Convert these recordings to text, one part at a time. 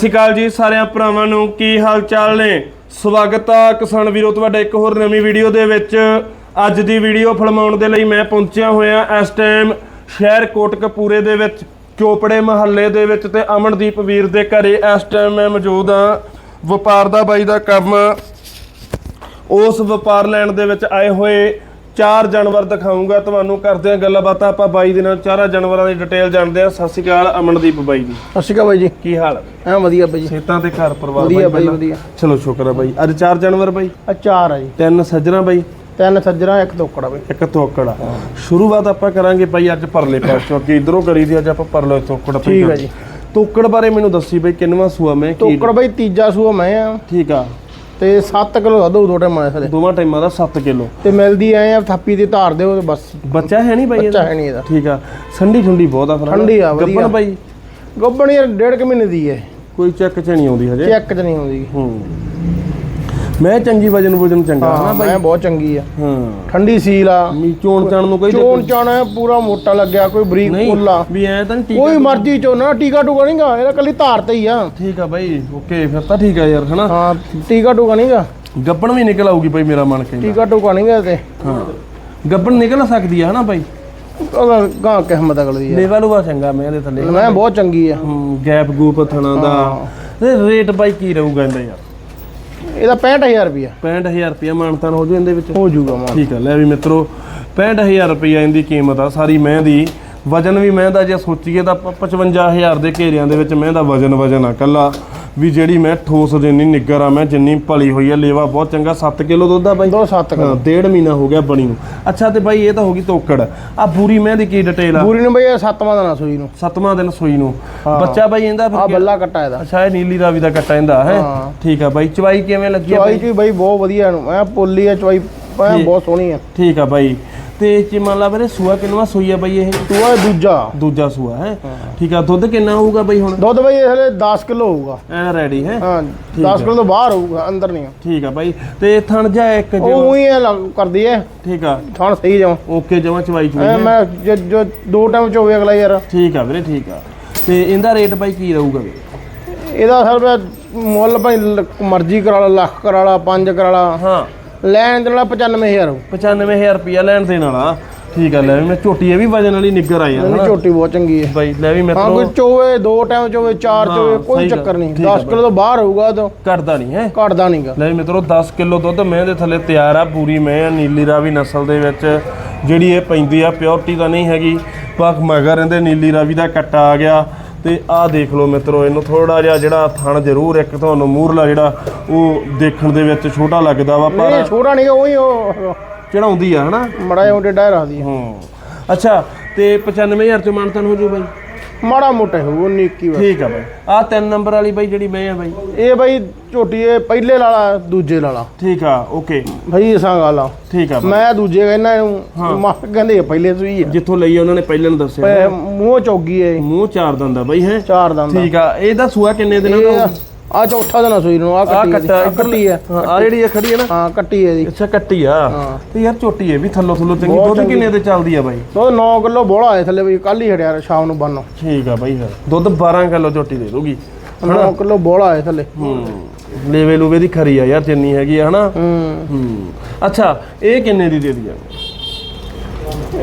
ਸ਼੍ਰੀ ਅਕਾਲ ਜੀ ਸਾਰਿਆਂ ਭਰਾਵਾਂ ਨੂੰ, ਕੀ ਹਾਲ ਚਾਲ ਨੇ? ਸਵਾਗਤ ਆ ਕਿਸਾਨ ਵੀਰੋ, ਤੁਹਾਡਾ ਇੱਕ ਹੋਰ ਨਵੀਂ ਵੀਡੀਓ ਦੇ ਵਿੱਚ। ਅੱਜ ਦੀ ਵੀਡੀਓ ਫਿਲਮਾਉਣ ਦੇ ਲਈ ਮੈਂ ਪਹੁੰਚਿਆ ਹੋਇਆ ਇਸ ਟਾਈਮ ਸ਼ਹਿਰ ਕੋਟਕਪੂਰੇ ਦੇ ਵਿੱਚ, ਚੋਪੜੇ ਮਹੱਲੇ ਦੇ ਵਿੱਚ ਤੇ ਅਮਨਦੀਪ ਵੀਰ ਦੇ ਘਰੇ ਇਸ ਟਾਈਮ ਮੈਂ ਮੌਜੂਦ ਆ ਵਪਾਰ ਦਾ ਬਾਈ ਦਾ ਕੰਮ। ਉਸ ਵਪਾਰ ਲੈਣ ਦੇ ਵਿੱਚ ਆਏ ਹੋਏ ਚਾਰ ਜਾਨਵਰ ਦਿਖਾਉਂਗਾ ਤੁਹਾਨੂੰ ਕਰਦੇ ਆ ਗੱਲਾਂ ਬਾਤਾਂ ਆਪਾਂ ਬਾਈ ਦੇ ਨਾਲ ਚਾਰਾਂ ਜਾਨਵਰਾਂ ਦੀ ਡਿਟੇਲ ਜਾਣਦੇ ਆ ਸਤਿ ਸ਼੍ਰੀ ਅਕਾਲ ਅਮਨਦੀਪ ਬਾਈ ਜੀ। ਸਤਿ ਸ਼੍ਰੀ ਅਕਾਲ ਬਾਈ ਜੀ। ਕੀ ਹਾਲ ਐ ਵਧੀਆ ਬਾਈ ਜੀ। ਖੇਤਾਂ ਤੇ ਘਰ ਪਰਿਵਾਰ ਵਧੀਆ ਬਾਈ, ਪਹਿਲਾਂ? ਵਧੀਆ। ਚਲੋ ਸ਼ੁਕਰ ਹੈ ਬਾਈ। ਅੱਜ ਚਾਰ ਜਾਨਵਰ ਬਾਈ? ਆ ਚਾਰ ਆ ਜੀ। ਤਿੰਨ ਸੱਜਣਾ ਬਾਈ? ਤਿੰਨ ਸੱਜਣਾ ਇੱਕ ਤੋਕੜਾ ਬਾਈ। ਇੱਕ ਤੋਕੜਾ। ਸ਼ੁਰੂਆਤ ਆਪਾਂ ਕਰਾਂਗੇ ਬਾਈ ਅੱਜ ਪਰਲੇ ਪਾਸੋਂ ਕਿ ਇਧਰੋਂ ਕਰੀ ਦੀ ਅੱਜ ਆਪਾਂ ਪਰਲੇ ਤੋਕੜ ਤੋਂ ਠੀਕ ਹੈ ਜੀ। ਤੋਕੜ ਬਾਰੇ ਮੈਨੂੰ ਦੱਸੀ ਬਾਈ ਕਿੰਨਵਾਂ ਸੂਆ ਮੈਂ ਕੀ ਤੋਕੜ ਬਾਈ ਤੀਜਾ ਸੂਆ ਮੈਂ ਆ। ਠੀਕ ਆ। ਤੇ 7 ਕਿਲੋ ਦਾ ਦੋ ਦੋ ਟਾਈਮ ਆਇਆ ਥਲੇ ਦੋਵਾਂ ਟਾਈਮਾਂ ਦਾ 7 ਕਿਲੋ। ਤੇ ਮਿਲਦੀ ਐ ਆ ਥਾਪੀ ਤੇ ਧਾਰ ਦਿਓ ਤੇ ਬਸ। ਬੱਚਾ ਹੈ ਨਹੀਂ ਬਾਈ ਬੱਚਾ? ਹੈ ਨਹੀਂ ਇਹਦਾ। ਠੀਕ ਆ। ਠੰਡੀ ਠੰਡੀ ਬਹੁਤ ਆ ਫਿਰ? ਠੰਡੀ ਆ, ਵਧੀਆ। ਗੱਭਣ ਬਾਈ? ਗੱਬਣ ਯਾਰ ਡੇਢ ਕੁ ਮਹੀਨੇ ਦੀ ਐ। ਕੋਈ ਚੈੱਕ ਚ ਨਹੀਂ ਆਉਂਦੀ ਹਜੇ। ਚੈੱਕ ਚ ਨਹੀਂ ਆਉਂਦੀ। ਹੂੰ। ਮੈਂ ਚੰਗੀ ਵਜਨ ਵਜਨ ਚੰਗਾ ਹਾਂ ਮੈਂ ਬਹੁਤ ਚੰਗੀ ਆ। ਹਾਂ। ਠੰਡੀ ਸੀਲ ਆ। ਮੀ ਚੋਣ ਚਾਣ ਨੂੰ ਕੋਈ ਚੋਣ ਚਾਣਾ ਪੂਰਾ ਮੋਟਾ ਲੱਗਿਆ ਕੋਈ ਬਰੀਕ ਫੁੱਲਾ ਵੀ ਐ ਤਾਂ ਨੀ ਟੀਕਾ ਕੋਈ ਮਰਜ਼ੀ ਚੋਣਾ ਟੀਕਾ ਟੂਕਾ ਨਹੀਂਗਾ ਇਹਦਾ ਕੱਲੀ ਧਾਰ ਤੇ ਹੀ ਆ। ਠੀਕ ਆ ਬਾਈ ਓਕੇ ਫਿਰ ਤਾਂ ਠੀਕ ਆ ਯਾਰ ਹਨਾ? ਹਾਂ ਟੀਕਾ ਟੂਕਾ ਨਹੀਂਗਾ ਗੱਬਣ ਵੀ ਨਿਕਲ ਆਊਗੀ ਬਾਈ ਮੇਰਾ ਮਨ ਕਹਿੰਦਾ। ਟੀਕਾ ਟੂਕਾ ਨਹੀਂਗਾ ਤੇ। ਹਾਂ। ਗੱਬਣ ਨਿਕਲ ਸਕਦੀ ਆ ਹਨਾ ਬਾਈ? ਉਹਦਾ ਗਾਂ ਕਿਸਮਤ ਅਗਲਦੀ ਆ। ਲੇਵਾ ਲੂਆ ਚੰਗਾ ਮੈਂ ਇਹਦੇ ਥੱਲੇ। ਮੈਂ ਬਹੁਤ ਚੰਗੀ ਆ। ਹੂੰ ਗੈਪ ਗੂਪ ਥਣਾ ਦਾ। ਰੇਟ ਬਾਈ ਕੀ ਰਹੂਗਾ ਇਹਦਾ ਯਾਰ? ਇਹਦਾ 65000 ਰੁਪਿਆ 65000 ਰੁਪਇਆ ਮਾਨਤਾਨ ਹੋ ਜੂ ਇਹਦੇ ਵਿੱਚ? ਹੋ ਜਾਊਗਾ ਮਾਨ ਠੀਕ ਆ ਲੈ ਵੀ ਮਿੱਤਰੋ 65000 ਰੁਪਇਆ ਇਹਦੀ ਕੀਮਤ ਆ ਸਾਰੀ ਮੈਂ ਦੀ ਵਜਨ ਵੀ ਮੈਂ ਦਾ ਜੇ ਸੋਚੀਏ ਤਾਂ ਪ- 55000 ਦੇ ਘੇਰਿਆਂ ਦੇ ਵਿੱਚ ਮੈਂ ਦਾ ਵਜਨ ਵਜਨ ਆ ਕੱਲਾ। ਵੀ ਜਿਹੜੀ ਮੈਂ ਠੋਸ ਜਿੰਨੀ ਨਿੱਗਰ ਆ ਮੈਂ ਜਿੰਨੀ ਭਲੀ ਹੋਈ ਆ ਲੇਵਾ ਬਹੁਤ ਚੰਗਾ 7 ਕਿਲੋ ਦੁੱਧ ਆ ਬਾਈ? ਦੋ ਸੱਤ ਹਾਂ ਡੇਢ ਮਹੀਨਾ ਹੋ ਗਿਆ ਬਣੀ ਨੂੰ। ਅੱਛਾ ਤੇ ਬਾਈ ਇਹ ਤਾਂ ਹੋ ਗਈ ਤੋਕੜ। ਆ ਬੂਰੀ ਮੈਂ ਦੀ ਕੀ ਡਿਟੇਲ ਆ? ਪੂਰੀ ਨੂੰ ਬਈ ਇਹ ਸੱਤਵਾਂ ਦਿਨ ਆ ਸੂਈ ਨੂੰ। ਸਤਵਾਂ ਦਿਨ ਸੂਈ ਨੂੰ। ਬੱਚਾ ਬਾਈ ਇਹਦਾ ਆ ਫਿਰ ਬੱਲਾ ਕੱਟਾ ਇਹਦਾ। ਅੱਛਾ ਇਹ ਨੀਲੀ ਰਾਵੀ ਦਾ ਕੱਟਾ ਇਹਦਾ ਹੈ। ਠੀਕ ਆ ਬਾਈ ਚਵਾਈ ਕਿਵੇਂ ਲੱਗੀ ਆ ਚਵਾਈ ਬਈ? ਬਹੁਤ ਵਧੀਆ ਨੂੰ ਐ ਪੋਲੀ ਆ ਚਵਾਈ। ਬਹੁਤ ਸੋਹਣੀ ਆ। ਠੀਕ ਆ ਬਾਈ। ਤੇ ਚ ਮੰਨ ਲਾ ਵੀਰੇ ਸੂਆ ਕਿੰਨਵਾ ਸੂਈ ਆ ਬਾਈ ਇਹ? ਤੂੰ ਆ ਦੂਜਾ। ਦੂਜਾ ਸੂਆ ਹੈ? ਠੀਕ ਆ ਦੁੱਧ ਕਿੰਨਾ ਹੋਊਗਾ ਬਾਈ ਹੁਣ? ਦੁੱਧ ਬਈ ਹਲੇ 10 ਕਿਲੋ ਹੋਊਗਾ। ਐ ਰੈਡੀ ਹੈ? ਹਾਂ ਠੀਕ 10 ਆ। ਕਿਲੋ ਤੋਂ ਬਾਹਰ ਹੋਊਗਾ ਅੰਦਰ ਨਹੀਂ। ਠੀਕ ਆ ਬਾਈ ਤੇ ਥਣ ਜਾ ਇੱਕ ਉਹ ਜੋ ਉਹੀ ਲੱਗ- ਕਰਦੀ ਐ। ਠੀਕ ਆ। ਥਣ ਸਹੀ ਜਾਵਾਂ ਓਕੇ ਜਮਾ ਚਵਾਈ ਚੂਈ ਹੈ। ਮੈਂ ਜੋ ਜੋ ਦੋ ਟਾਈਮ ਚ ਹੋਵੇ ਅਗਲਾ ਯਾਰ। ਠੀਕ ਆ ਵੀਰੇ ਠੀਕ ਆ। ਤੇ ਇਹਦਾ ਰੇਟ ਬਾਈ ਕੀ ਰਹੂਗਾ ਵੀਰੇ? ਇਹਦਾ ਸਰ ਮੁੱਲ ਭਾਈ ਮਰਜ਼ੀ ਕਰਾ ਲਾ ਲੱਖ ਕਰਾ ਲਾ ਪੰਜ ਕਰਾ ਲਾ। ਹਾਂ। ਲੈਣ ਦੇਣ ਵਾਲਾ 95000 ਹੋਊ। 95000 ਰੁਪਿਆ ਲੈਣ ਦੇਣ ਵਾਲਾ। ਠੀਕ ਆ ਲੈ ਵੀ ਮੈਂ ਝੋਟੀ ਇਹ ਵੀ ਵਜਨ ਵਾਲੀ ਨਿੱਗਰ ਆ ਯਾਰ ਇਹਦੀ ਹਨਾ? ਝੋਟੀ ਬਹੁਤ ਚੰਗੀ ਹੈ ਬਾਈ ਲੈ ਵੀ ਹਾਂ ਕੋਈ ਚੋਵੇ ਦੋ ਟਾਈਮ ਚੋਵੇ ਚਾਰ ਚੋਵੇ ਕੋਈ। ਚੱਕਰ ਨਹੀਂ। ਠੀਕ ਆ 10 ਕਿਲੋ ਤੋਂ ਬਾਹਰ ਹੋਊਗਾ ਤਾਂ ਘਟਦਾ ਨਹੀਂ ਹੈ? ਘਟਦਾ ਨਹੀਂਗਾ ਲੈ ਵੀ ਮਿੱਤਰੋ 10 ਕਿਲੋ ਦੁੱਧ ਮੈਂ ਦੇ ਥੱਲੇ ਤਿਆਰ ਆ ਪੂਰੀ ਮੈਂ ਆ ਨੀਲੀ ਰਾਵੀ ਨਸਲ ਦੇ ਵਿੱਚ। ਜਿਹੜੀ ਇਹ ਪੈਂਦੀ ਆ ਪਿਓਰਟੀ ਤਾਂ ਨਹੀਂ ਹੈਗੀ। ਪਰ ਮਗਰ ਇਹਦੇ ਨੀਲੀ ਰਾਵੀ ਦਾ ਕੱਟਾ ਆ ਗਿਆ। ਤੇ ਆਹ ਦੇਖ ਲਓ ਮਿੱਤਰੋ ਇਹਨੂੰ ਥੋੜਾ ਜਿਹਾ ਜਿਹੜਾ ਥਣ ਜ਼ਰੂਰ ਇੱਕ ਤੁਹਾਨੂੰ ਮੂਰਲਾ ਜਿਹੜਾ ਉਹ ਦੇਖਣ ਦੇ ਵਿੱਚ ਛੋਟਾ ਲੱਗਦਾ ਵਾ ਪਰ ਛੋਟਾ ਨਹੀਂ ਉਹੀ ਉਹ ਚੜਾਉਂਦੀ ਆ ਹਨਾ? ਮੜਾ ਜਿਹਾ ਡੇਡਾ ਰੱਖਦੀ ਹੈ ਹੂੰ। ਅੱਛਾ ਤੇ 95000 ਚ ਮਾਨਤਨ ਹੋ ਜੂ ਬਾਈ? ਮਾੜਾ ਮੋਟਾ ਹੋਊ 19 21 ਬਸ ਠੀਕ ਆ ਬਾਈ। ਆਹ ਤਿੰਨ ਨੰਬਰ ਵਾਲੀ ਬਾਈ ਜਿਹੜੀ ਮੈਂ ਆ ਬਾਈ। ਇਹ ਬਾਈ ਝੋਟੀ ਇਹ ਪਹਿਲੇ ਲਾਲਾ ਦੂਜੇ ਲਾਲਾ। ਠੀਕ ਆ ਓਕੇ। ਭਾਈ ਇਸਾਂ ਗੱਲ ਆ। ਠੀਕ ਆ ਬਾਈ। ਮੈਂ ਦੂਜੇ ਕਹਿੰਦਾ ਇਹਨੂੰ ਮਾਂ ਕਹਿੰਦੇ ਆ ਪਹਿਲੇ ਤੋਂ ਹੀ ਆ। ਜਿੱਥੋਂ ਲਈ ਆ ਉਹਨਾਂ ਨੇ ਪਹਿਲਾਂ ਨੂੰ ਦੱਸਿਆ। ਮੂੰਹ ਚੌਗੀ ਹੈ ਮੂੰਹ ਚਾਰ ਦੰਦਾ ਬਾਈ ਹੈ? ਚਾਰ ਦੰਦ ਦਾ ਠੀਕ ਆ ਇਹਦਾ ਸੂਆ ਕਿੰਨੇ ਦਿਨਾਂ ਦਾ ਇਹ ਆ ਚੌਥਾ ਦਿਨ ਆ ਸੂਈ ਨੂੰ ਆ ਆ ਕੱਟੀ ਆ। ਕੱਟੀ ਹਾਂ ਆ ਜਿਹੜੀ ਇਹ ਖੜੀ ਹੈ ਨਾ। ਹਾਂ ਕੱਟੀ ਹੈ ਜੀ ਅੱਛਾ ਕੱਟੀ ਆ। ਤੇ ਯਾਰ ਝੋਟੀ ਹੈ ਵੀ ਥੱਲੋਂ ਥੱਲੋਂ ਚੰਗੀ ਦੁੱਧ। ਕਿੰਨੇ ਤੇ ਚੱਲਦੀ ਆ ਬਾਈ? ਦੁੱਧ 9 ਕਿਲੋ ਬੋਲਾ ਆਏ ਥੱਲੇ ਵੀ ਕੱਲ ਹੀ ਹੜਿਆ ਸ਼ਾਮ ਨੂੰ ਬੰਨੋ ਠੀਕ ਆ ਬਾਈ ਫਿਰ। ਦੁੱਧ 12 ਕਿਲੋ ਝੋਟੀ ਦੇ ਦੂਗੀ 9 ਕਿਲੋ ਬੋਲਾ ਆਏ ਥੱਲੇ। ਹੂੰ। ਲੇਵੇ ਲੂਵੇ ਦੀ ਖਰੀ ਆ ਯਾਰ ਜਿੰਨੀ ਹੈਗੀ ਆ ਹਨਾ? ਹੂੰ। ਹੂੰ। ਅੱਛਾ ਇਹ ਕਿੰਨੇ ਦੀ ਦੇ ਦਿਆ ਇਹ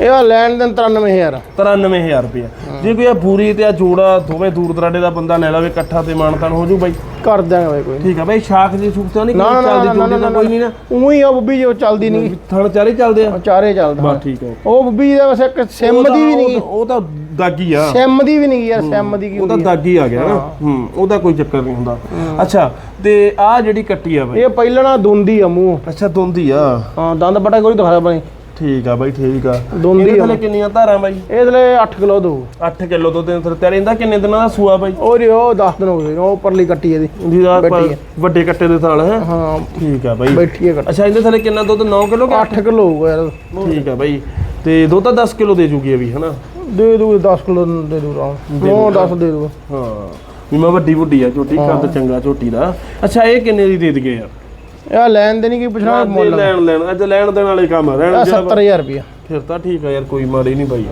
ਆ ਲੈਣ ਦੇਣ 93000 93000 ਰੁਪਏ। ਜੇ ਕੋਈ ਆ ਪੂਰੀ ਤੇ ਆ ਜੋੜਾ ਦੋਵੇਂ ਦੂਰ ਦਰਾਡੇ ਦਾ ਬੰਦਾ ਲੈ ਲਵੇ ਇਕੱਠਾ ਤੇ ਮਾਨਤਨ ਹੋ ਜੂ ਬਾਈ। ਕਰ ਦਿਆਂਗੇ ਬਾਈ ਕੋਈ। ਠੀਕ ਆ ਬਾਈ ਸ਼ਾਖ ਦੀ ਸੂਖ ਤਾਂ ਨਹੀਂ ਨਾ ਕੋਈ ਨਾ ਚੱਲਦੀ ਨਾ ਨਾ ਕੋਈ ਨਹੀਂ ਨਾ। ਉਹੀ ਆ ਬੱਬੀ ਜੋ ਚੱਲਦੀ ਨਹੀਂ। ਥਣ ਚਾਰੇ ਚੱਲਦੇ ਆ? ਚਾਰੇ ਚੱਲਦਾ ਬਸ ਠੀਕ ਆ। ਉਹ ਬੱਬੀ ਦਾ ਵੈਸੇ ਇੱਕ ਸਿਮ ਦੀ ਵੀ ਨਹੀਂ ਉਹ ਤਾਂ ਦਾਗੀ ਆ। ਸਿਮ ਦੀ ਵੀ ਨਹੀਂ ਯਾਰ ਸਿਮ ਦੀ ਕੀ ਉਹ ਤਾਂ? ਦਾਗੀ ਆ ਗਿਆ ਨਾ। ਹੂੰ। ਉਹਦਾ ਕੋਈ ਚੱਕਰ ਨਹੀਂ ਹੁੰਦਾ। ਅੱਛਾ ਤੇ ਆ ਜਿਹੜੀ ਕੱਟੀ ਆ ਬਾਈ। ਇਹ ਪਹਿਲਣਾ ਦੁੰਦੀ ਆ ਮੂੰਹ। ਅੱਛਾ ਦੁੰਦੀ ਆ। ਹਾਂ ਦੰਦ ਬਟਾ ਕੋਈ ਦਿਖਾ ਬਣੀ ਠੀਕ ਆ ਬਾਈ ਠੀਕ ਆ। ਦੁੰਦੀ ਇਹਦੇ ਆ। ਥੱਲੇ ਕਿੰਨੀਆਂ ਧਾਰਾਂ ਬਾਈ? ਇਹਦੇ ਲਈ 8 ਕਿਲੋ ਦੋ। 8 ਕਿਲੋ ਦੁੱਧ ਦੇ ਥੱਲੇ। ਤੇ ਇਹਦਾ ਕਿੰਨੇ ਦਿਨਾਂ ਦਾ ਸੂਆ ਬਾਈ? ਉਹ ਜੀ ਉਹ 10 ਦਿਨ ਹੋ ਗਏ ਉਹ ਪਰਲੀ ਕੱਟੀ ਇਹਦੀ। ਇਹਦੀ ਦਾ ਬੈਠੀ। ਵੱਡੇ ਕੱਟੇ ਦੇ ਥਾਲ ਹੈ? ਹਾਂ। ਠੀਕ ਆ ਬਾਈ। ਬੈਠੀ ਹੈ ਕੱਟੀ। ਅੱਛਾ ਇਹਦੇ ਥੱਲੇ ਕਿੰਨਾ ਦੁੱਧ? 9 ਕਿਲੋ 8 ਕਿਲੋ ਹੋਊਗਾ ਯਾਰ। ਠੀਕ ਆ ਬਾਈ। ਤੇ ਦੁੱਧ ਤਾਂ 10 ਕਿਲੋ ਦੇ ਜੂਗੀ ਇਹ ਵੀ ਹਨਾ? ਦੇ ਦੂ 10 ਕਿਲੋ ਦੇ ਦੂ ਰਾਂ ਉਹ 10 ਦੇ ਦੂ ਹਾਂ। ਵੀ ਮੈਂ ਵੱਡੀ ਵੱਡੀ ਆ ਝੋਟੀ ਕੱਦ ਚੰਗਾ ਝੋਟੀ ਦਾ। ਅੱਛਾ ਇਹ ਕਿੰਨੇ ਦੀ ਦੇ ਦਗੇ ਯਾਰ? ਇਹ ਲੈਣ ਦੇ ਨਹੀਂ ਕੀ ਪੁੱਛਣਾ ਮੁੱਲ। ਲੈਣ ਲੈਣ ਅੱਜ ਲੈਣ ਦੇਣ ਵਾਲੇ ਕੰਮ ਰਹਿਣ ਜਿਹੜਾ 70000 ਰੁਪਇਆ ਫਿਰ ਤਾਂ ਠੀਕ ਆ ਯਾਰ ਕੋਈ ਮਾੜੀ ਨਹੀਂ ਬਾਈ।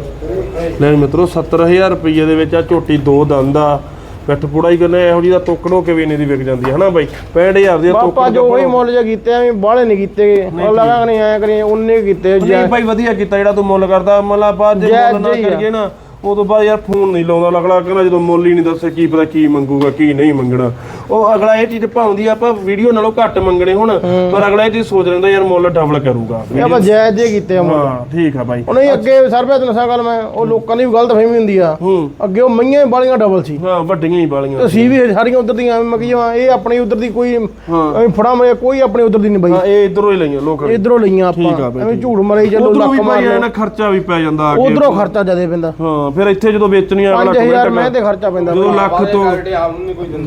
ਲੈ ਮਿੱਤਰੋ 70000 ਰੁਪਏ ਦੇ ਵਿੱਚ ਆ ਝੋਟੀ ਦੋ ਦੰਦ ਆ। ਪਿੱਠ ਪੂੜਾ ਹੀ ਕਰਨੇ ਇਹੋ ਜਿਹੀ ਦਾ ਤੋਕੜੋ ਕੇ ਵੀ ਇੰਨੇ ਦੀ ਵਿਕ ਜਾਂਦੀ ਹੈ ਹਨਾ ਬਾਈ? 65000 ਦੀ ਆਪਾਂ ਤੋਕੜ ਜੋ ਉਹੀ ਮੁੱਲ ਜੇ ਕੀਤੇ ਐਵੇਂ ਬਾਹਲੇ ਨਹੀਂ ਕੀਤੇ ਉਹ ਲਗਾ ਨਹੀਂ ਆਇਆ ਕਰੀ ਉਹਨੇ ਕੀਤੇ ਨਹੀਂ ਭਾਈ ਵਧੀਆ ਕੀਤਾ ਜਿਹੜਾ ਤੂੰ ਮੁੱਲ ਕਰਦਾ। ਮਤਲਬ ਬਾਅਦ ਜੇ ਮੁੱਲ ਨਾ। ਕਰੀਏ ਨਾ। ਉਦੋਂ ਬਾਅਦ ਯਾਰ ਫੋਨ ਨਹੀਂ ਲਾਉਂਦਾ। ਅਗਲਾ ਕਹਿੰਦਾ ਜਦੋਂ ਮੁੱਲ ਹੀ ਨਹੀਂ ਦੱਸੇ ਕੀ ਪਤਾ ਕੀ ਮੰਗੂਗਾ ਕੀ ਨਹੀਂ ਮੰਗਣਾ। ਉਹ ਅਗਲਾ ਇਹ ਚੀਜ਼ ਭਾਉਂਦੀ ਆਪਾਂ ਵੀਡੀਓ ਨਾਲੋਂ ਘੱਟ ਮੰਗਣੇ ਹੁਣ ਪਰ ਅਗਲਾ ਇਹ ਚੀਜ਼ ਸੋਚ ਲੈਂਦਾ ਯਾਰ ਮੁੱਲ ਡਬਲ ਕਰੂਗਾ। ਆਪਾਂ ਜਾਇਜ਼ ਜੇ ਕੀਤੇ ਆ ਮੁੱਲ। ਹਾਂ ਠੀਕ ਆ ਬਾਈ। ਉਹ ਨਹੀਂ ਅੱਗੇ ਸਰਵੇ ਤੇ ਨਸਾ ਗੱਲ ਮੈਂ ਉਹ ਲੋਕਾਂ ਦੀ ਵੀ ਗਲਤ ਫਹਿਮੀ ਹੁੰਦੀ ਆ। ਹੂੰ। ਅੱਗੇ ਉਹ ਮਈਆਂ ਬਾਲੀਆਂ ਡਬਲ ਸੀ। ਹਾਂ ਵੱਡੀਆਂ ਹੀ ਵਾਲੀਆਂ ਤੇ ਸੀ। ਵੀ ਸਾਰੀਆਂ ਉਧਰ ਦੀਆਂ ਐਵੇਂ ਜਾਵਾਂ ਇਹ ਆਪਣੀ ਉਧਰ ਦੀ ਕੋਈ ਹਾਂ। ਐਵੇਂ ਫੜਾ ਮਰੇ ਕੋਈ ਆਪਣੀ ਉਧਰ ਦੀ ਨਹੀਂ ਬਈ। ਹਾਂ ਇਹ ਇਧਰੋਂ ਹੀ ਲਈਆਂ ਲੋਕਾਂ ਨੇ। ਇਧਰੋਂ ਲਈਆਂ ਆਪਾਂ। ਐਵੇਂ ਝੂਠ ਮਰੇ ਚੱਲੋ ਉਧਰੋਂ ਵੀ ਲੱਖ ਮਾਰ ਇਹਨਾਂ ਖਰਚਾ ਵੀ ਪੈ ਜਾਂਦਾ ਆ ਕੇ ਉਧਰੋਂ ਖਰਚਾ ਜ਼ਿਆਦਾ ਪੈਂਦਾ। ਹਾਂ ਫਿਰ ਇੱਥੇ ਜਦੋਂ ਵੇਚਣੀ ਅਗਲਾ 5000 ਕਮੈਂਟ ਮੈਂ ਤੇ ਖਰਚਾ ਪੈਂਦਾ ਜਦੋਂ ਲੱਖ ਤੋਂ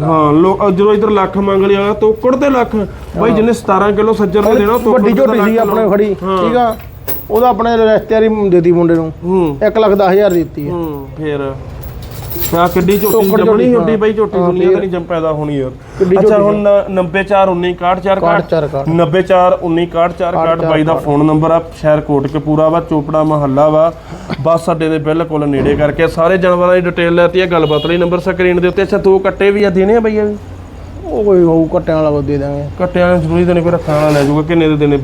ਹਾਂ ਲੋ ਅ, ਜਦੋਂ ਇਧਰ ਲੱਖ ਮੰਗ ਲਿਆ ਤੋਕੜ ਤੇ ਲੱਖ। ਬਾਈ ਜਿਹਨੇ 17 ਕਿਲੋ ਸੱਜਰ ਨੂੰ ਦੇਣਾ ਤੋਕੜ ਵੱਡੀ ਝੋਟੀ ਸੀ ਆਪਣੇ ਖੜੀ। ਠੀਕ ਆ। ਉਹਦਾ ਆਪਣੇ ਰਿਸ਼ਤੇਦਾਰੀ ਦੇਤੀ ਮੁੰਡੇ ਨੂੰ ਹੂੰ। 1 ਲੱਖ 10000 ਦਿੱਤੀ ਹੈ। ਹੂੰ ਫਿਰ। ਆ ਕਿੱਡੀ ਝੋਟੀ ਜੰਮਣੀ ਝੋਟੀ, ਹੁੰਦੀ ਬਾਈ ਝੋਟੀ ਹਾਂ, ਦੁਨੀਆ। ਤਾਂ ਨਹੀਂ ਜੰਮ ਪੈਦਾ ਹੋਣੀ ਯਾਰ ਅੱਛਾ ਝੋਟੀ ਹੁਣ 94 19 64 ਕਾਟ ਚਾਰ ਕਾਟ 94 19 64 61 ਬਾਈ ਦਾ ਫੋਨ ਨੰਬਰ ਆ ਸ਼ਹਿਰ ਕੋਟਕਪੂਰਾ ਵਾ ਚੋਪੜਾ ਮਹੱਲਾ ਵਾ। ਬੱਸ ਅੱਡੇ ਦੇ ਬਿਲਕੁਲ ਨੇੜੇ ਕਰਕੇ ਸਾਰੇ ਜਾਨਵਰਾਂ ਦੀ ਡਿਟੇਲ ਲੈਤੀ ਹੈ ਗੱਲਬਾਤ ਲਈ ਨੰਬਰ ਸਕਰੀਨ ਦੇ ਉੱਤੇ। ਅੱਛਾ ਦੋ ਕੱਟੇ ਵੀ ਆ ਦੇਣੇ ਆ ਬਈ ਆ ਵੀ? ਉਹ ਕੋਈ ਹੋਊ ਕੱਟਿਆਂ ਵਾਲਾ ਕੋ ਦੇ ਦਾਂਗੇ। ਕੱਟਿਆਂ ਨੂੰ ਜ਼ਰੂਰੀ ਦੇਣੇ ਕੋਈ ਰੱਖਣ ਵਾਲਾ ਲੈ ਜਾਊਗਾ ਕਿੰਨੇ ਦੇ ਦੇਣੇ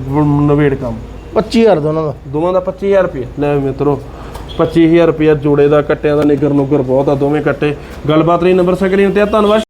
ਨਵੇੜ ਕੰਮ? 25000 ਦੋਨਾਂ ਦਾ ਦੋਵਾਂ ਦਾ 25000 ਰੁਪਏ। ਲੈ ਮਿੱਤਰੋ 25000 ਰੁਪਏ ਜੋੜੇ ਦਾ, ਕੱਟਿਆਂ ਦਾ ਨਿਗਰ ਨੁਗਰ ਬਹੁਤ ਆ, ਦੋਵੇਂ ਕੱਟੇ। ਗੱਲਬਾਤ ਲਈ ਨੰਬਰ ਸਕਰੀਨ ਤੇ ਆ, ਧੰਨਵਾਦ।